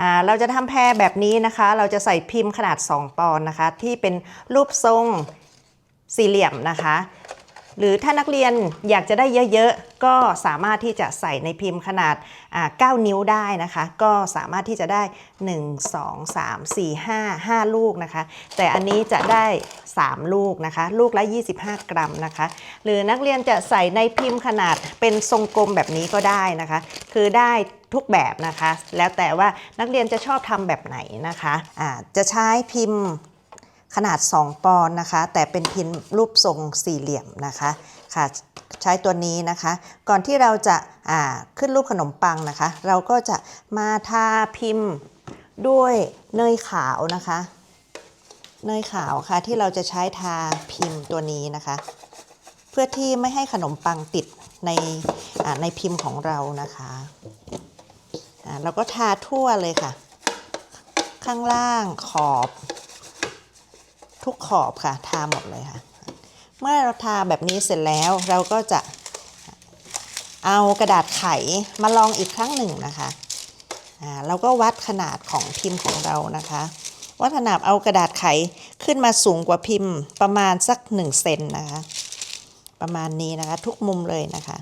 อ่าเราจะทำแพรแบบนี้นะคะ เราจะใส่พิมพ์ขนาด 2 ปอนด์นะคะ ที่เป็นรูปทรงสี่เหลี่ยมนะคะ หรือถ้านักเรียนอยากจะได้เยอะๆ ก็สามารถที่จะใส่ในพิมพ์ขนาด 9 นิ้วได้นะคะ ก็สามารถที่จะได้ 1 2 3 4 5 5 ลูกนะคะ แต่อันนี้จะได้ 3 ลูกนะคะ ลูกละ 25 กรัมนะคะ หรือนักเรียนจะใส่ในพิมพ์ขนาดเป็นทรงกลมแบบนี้ก็ได้นะคะ คือได้ทุกแบบนะคะ แล้วแต่ว่านักเรียนจะชอบทำแบบไหนนะคะอ่าจะใช้พิมพ์ ขนาด 2 ปอนด์นะคะ แต่เป็นพิมพ์รูปทรงสี่เหลี่ยมนะคะค่ะใช้ตัวนี้นะคะ ก่อนที่เราจะาขึ้นรูปขนมปังนะคะ เราก็จะมาทาพิมพ์ด้วยเนยขาวนะคะ เนยขาวค่ะที่เราจะใช้ทาพิมพ์ตัวนี้นะคะ เพื่อที่ไม่ให้ขนมปังติดในในพิมพ์ของเรานะคะเราก็ทาทั่วเลยค่ะ ข้างล่างขอบ ทุกขอบค่ะ ทาหมดเลยค่ะ เมื่อเราทาแบบนี้เสร็จแล้วเราก็จะเอากระดาษไขมาลองอีกครั้งหนึ่งนะคะอ่าเราก็วัดขนาดของพิมพ์ของเรานะคะวัดขนาดเอากระดาษไขขึ้นมาสูงกว่าพิมพ์ประมาณสัก1เซนนะคะ ประมาณนี้นะคะทุกมุมเลยนะคะ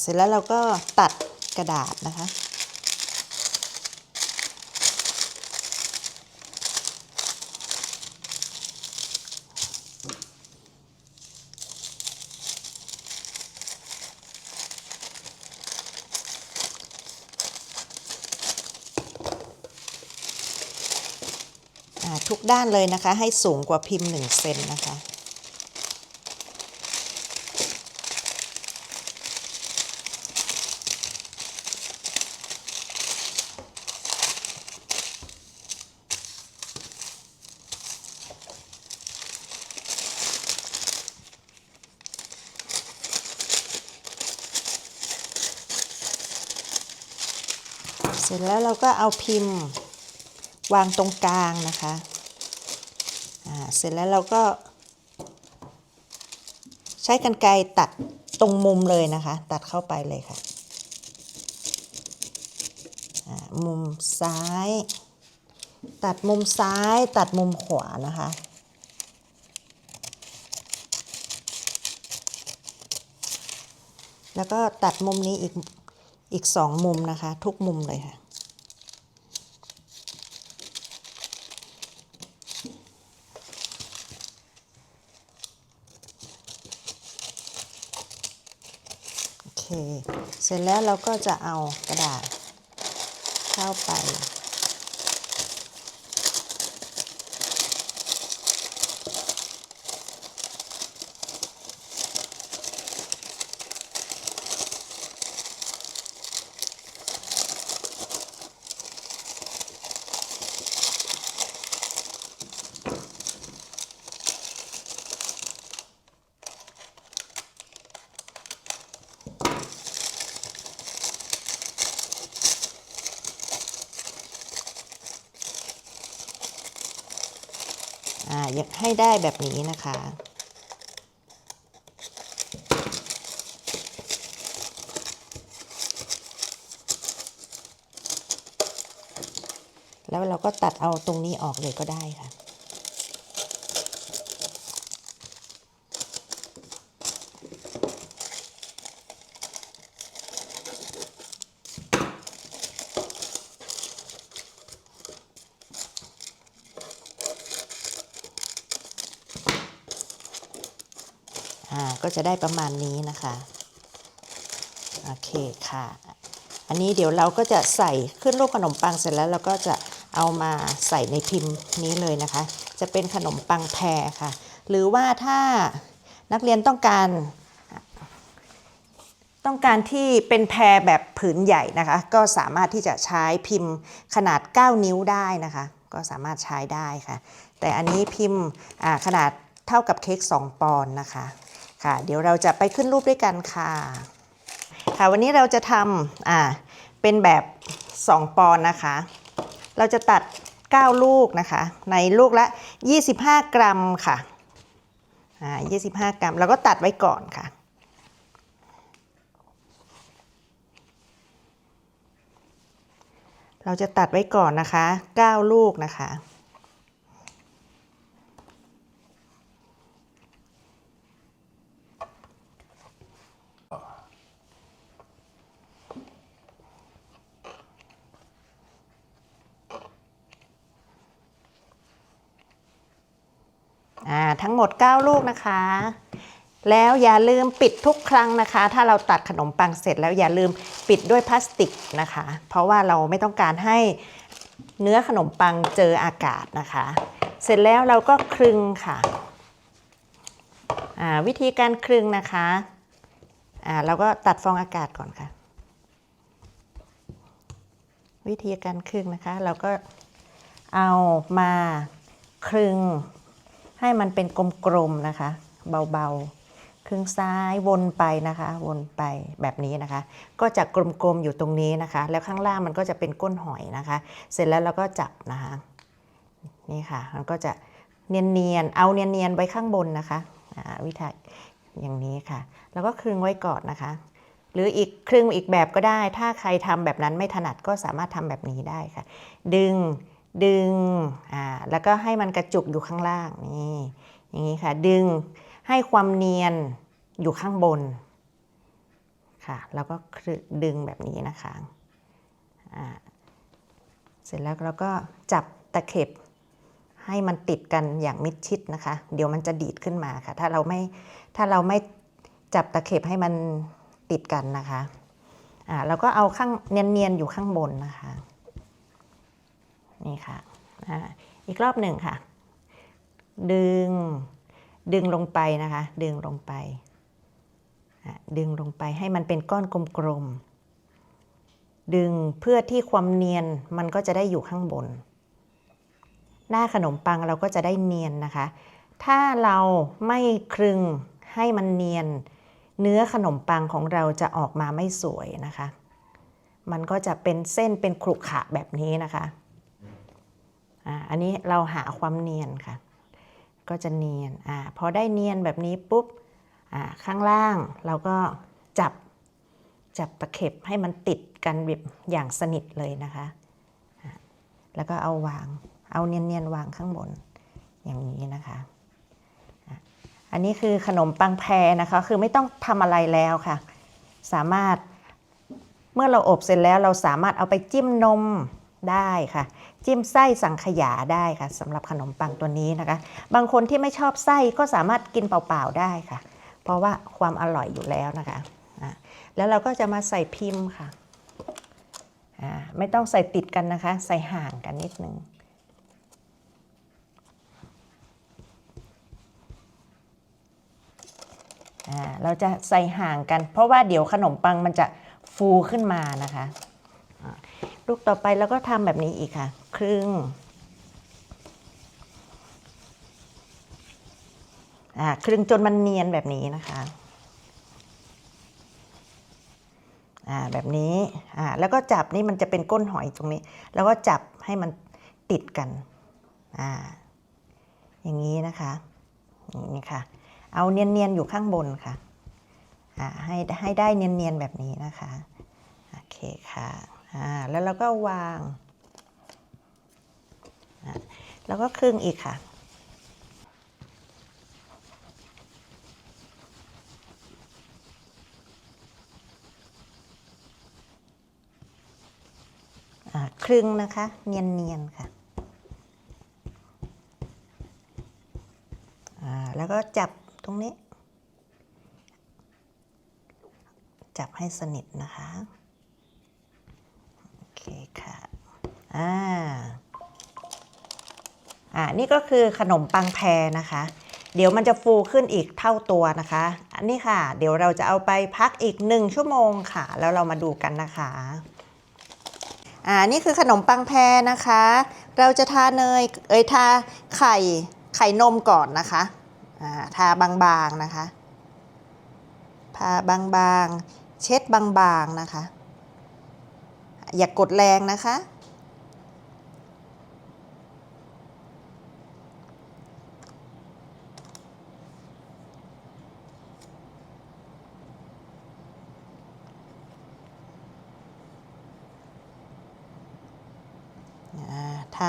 เสร็จแล้วเราก็ตัดกระดาษนะคะ ด้านเลยนะคะ ให้สูงกว่าพิมพ์1เซนนะคะ เสร็จแล้วเราก็เอาพิมพ์วางตรงกลางนะคะ เสร็จแล้วเราก็ใช้กรรไกรตัดตรงมุมเลยนะคะ ตัดเข้าไปเลยค่ะ มุมซ้าย ตัดมุมซ้าย ตัดมุมขวานะคะ แล้วก็ตัดมุมนี้อีกอีกสองมุมนะคะ ทุกมุมเลยค่ะ เคเสร็จแล้วเราก็จะเอากระดาษเข้าไป ให้ได้แบบนี้นะคะ แล้วเราก็ตัดเอาตรงนี้ออกเลยก็ได้ค่ะ อ่าก็จะได้ประมาณนี้นะคะโอเคค่ะ อันนี้เดี๋ยวเราก็จะใส่ขึ้นรูปขนมปังเสร็จแล้วเราก็จะเอามาใส่ในพิมพ์นี้เลยนะคะ จะเป็นขนมปังแพรค่ะ หรือว่าถ้านักเรียนต้องการต้องการที่เป็นแพรแบบผืนใหญ่นะคะ ก็สามารถที่จะใช้พิมพ์ขนาด 9 นิ้วได้นะคะ ก็สามารถใช้ได้ค่ะ แต่อันนี้พิมพ์ขนาดเท่ากับเค้ก2 ปอนด์นะคะ ค่ะ เดี๋ยวเราจะไปขึ้นรูปด้วยกันค่ะ ค่ะวันนี้เราจะทำอ่าเป็นแบบ 2 ปอนนะคะ เราจะตัด 9 ลูกนะคะ ในลูกละ 25 กรัมค่ะอ่า25 กรัม แล้วก็ตัดไว้ก่อนค่ะเราจะตัดไว้ก่อนนะคะ 9 ลูกนะคะ อ่าทั้งหมด 9 ลูกนะคะ แล้วอย่าลืมปิดทุกครั้งนะคะ ถ้าเราตัดขนมปังเสร็จแล้วอย่าลืมปิดด้วยพลาสติกนะคะ เพราะว่าเราไม่ต้องการให้เนื้อขนมปังเจออากาศนะคะ เสร็จแล้วเราก็คลึงค่ะวิธีการคลึงนะคะเราก็ตัดฟองอากาศก่อนค่ะ วิธีการคลึงนะคะ เราก็เอามาคลึง ให้มันเป็นกลมๆนะคะ เบาๆ ครึ่งซ้ายวนไปนะคะ วนไปแบบนี้นะคะ ก็จะกลมๆอยู่ตรงนี้นะคะ แล้วข้างล่างมันก็จะเป็นก้นหอยนะคะ เสร็จแล้วเราก็จับนะคะ นี่ค่ะ มันก็จะเนียนๆ เอาเนียนๆไว้ข้างบนนะคะวิธีอย่างนี้ค่ะ แล้วก็คลึงไว้ก่อนนะคะ หรืออีกครึ่งอีกแบบก็ได้ ถ้าใครทำแบบนั้นไม่ถนัดก็สามารถทำแบบนี้ได้ค่ะ ดึง ดึงอ่าแล้วก็ให้มันกระจุกอยู่ข้างล่างนี่อย่างนี้ค่ะดึงให้ความเนียนอยู่ข้างบนค่ะแล้วก็ดึงแบบนี้นะคะอ่าเสร็จแล้วเราก็จับตะเข็บให้มันติดกันอย่างมิดชิดนะคะ เดี๋ยวมันจะดีดขึ้นมาค่ะ ถ้าเราไม่ถ้าเราไม่จับตะเข็บให้มันติดกันนะคะอ่าเราก็เอาข้างเนียนๆอยู่ข้างบนนะคะ นี่ค่ะอีกรอบหนึ่งค่ะ ดึง ดึงลงไปนะคะ ดึงลงไป ดึงลงไปให้มันเป็นก้อนกลมๆ ดึงเพื่อที่ความเนียนมันก็จะได้อยู่ข้างบน หน้าขนมปังเราก็จะได้เนียนนะคะ ถ้าเราไม่คลึงให้มันเนียน เนื้อขนมปังของเราจะออกมาไม่สวยนะคะ มันก็จะเป็นเส้นเป็นขรุขระแบบนี้นะคะ อันนี้เราหาความเนียนค่ะ ก็จะเนียนอพอได้เนียนแบบนี้ปุ๊บข้างล่างเราก็จับจับตะเข็บให้มันติดกันแบบอย่างสนิทเลยนะคะ แล้วก็เอาวาง เอาเนียนๆวางข้างบนอย่างนี้นะคะอ,ะอันนี้คือขนมปังแพรนะคะ คือไม่ต้องทำอะไรแล้วค่ะ สามารถเมื่อเราอบเสร็จแล้วเราสามารถเอาไปจิ้มนม ได้ค่ะ จิ้มไส้สังขยาได้ค่ะสำหรับขนมปังตัวนี้นะคะ บางคนที่ไม่ชอบไส้ก็สามารถกินเปล่าๆได้ค่ะ เพราะว่าความอร่อยอยู่แล้วนะคะแล้วเราก็จะมาใส่พิมพ์ค่ะไม่ต้องใส่ติดกันนะคะ ใส่ห่างกันนิดนึงอ่าเราจะใส่ห่างกัน เพราะว่าเดี๋ยวขนมปังมันจะฟูขึ้นมานะคะ ลูกต่อไปเราก็ทำแบบนี้อีกค่ะ ครึ่งอ่าครึ่งจนมันเนียนแบบนี้นะคะอ่าแบบนี้อ่าแล้วก็จับนี่มันจะเป็นก้นหอยตรงนี้ แล้วก็จับให้มันติดกันอ่าอย่างนี้นะคะอย่างนี้ค่ะ เอาเนียนๆอยู่ข้างบนค่ะอ่าให้ให้ได้เนียนๆแบบนี้นะคะ โอเคค่ะ อ่าแล้วเราก็วางแล้วก็ครึ่งอีกค่ะ ครึ่งนะคะ เนียนๆค่ะอ่าแล้วก็จับตรงนี้ จับให้สนิทนะคะ โอเคค่ะ อ่าอ่านี่ก็คือขนมปังแพรนะคะ เดี๋ยวมันจะฟูขึ้นอีกเท่าตัวนะคะ อันนี้ค่ะ เดี๋ยวเราจะเอาไปพักอีกหนึ่งชั่วโมงค่ะ แล้วเรามาดูกันนะคะอ่านี่คือขนมปังแพรนะคะ เราจะทาเนยเอ้ยทาไข่ไข่นมก่อนนะคะอ่าทาบางๆนะคะทาบางๆ เช็ดบางๆนะคะ อย่ากกดแรงนะคะ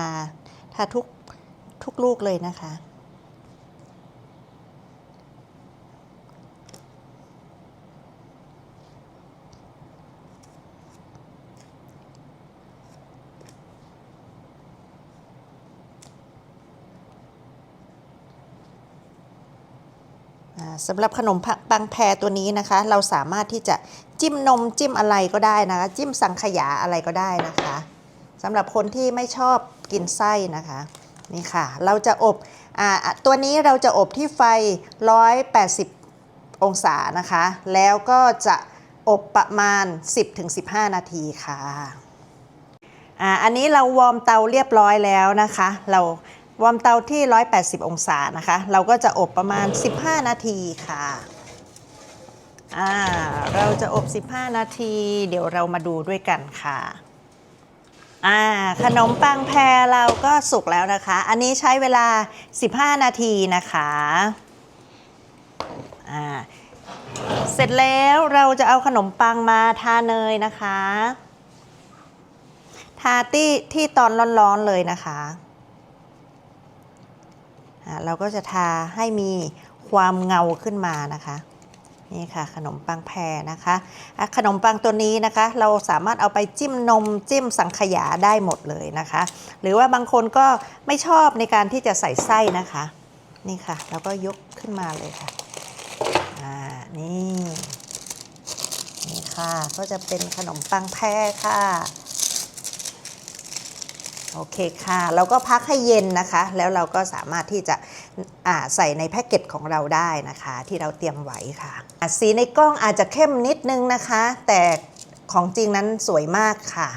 า ทาทุกทุกลูกเลยนะคะ สำหรับขนมปังแพรตัวนี้นะคะ เราสามารถที่จะจิ้มนมจิ้มอะไรก็ได้นะคะ จิ้มสังขยาอะไรก็ได้นะคะสำหรับคนที่ไม่ชอบ กินไส้นะคะนี่ค่ะ เราจะอบอตัวนี้เราจะอบที่ไฟ 180 องศานะคะ แล้วก็จะอบประมาณ 10-15 นาทีค่ะอันนี้เราวอร์มเตาเรียบร้อยแล้วนะคะ เราวอร์มเตาที่ 180 องศานะคะ เราก็จะอบประมาณ 15 นาทีค่ะเราจะอบ 15 นาที เดี๋ยวเรามาดูด้วยกันค่ะ อ่าขนมปังแพรเราก็สุกแล้วนะคะ อันนี้ใช้เวลา 15 นาทีนะคะอ่าเสร็จแล้วเราจะเอาขนมปังมาทาเนยนะคะ ทาที่ที่ตอนร้อนๆเลยนะคะอ่าเราก็จะทาให้มีความเงาขึ้นมานะคะ นี่ค่ะขนมปังแพรนะคะะขนมปังตัวนี้นะคะ เราสามารถเอาไปจิ้มนมจิ้มสังขยาได้หมดเลยนะคะ หรือว่าบางคนก็ไม่ชอบในการที่จะใส่ไส้นะคะ นี่ค่ะเราก็ยกขึ้นมาเลยค่ะอ่านี่นี่ค่ะก็จะเป็นขนมปังแพรค่ะ โอเคค่ะเราก็พักให้เย็นนะคะ แล้วเราก็สามารถที่จะใส่ในแพ็กเกจของเราได้นะคะ ที่เราเตรียมไว้ค่ะ สีในกล้องอาจจะเข้มนิดนึงนะคะ แต่ของจริงนั้นสวยมากค่ะ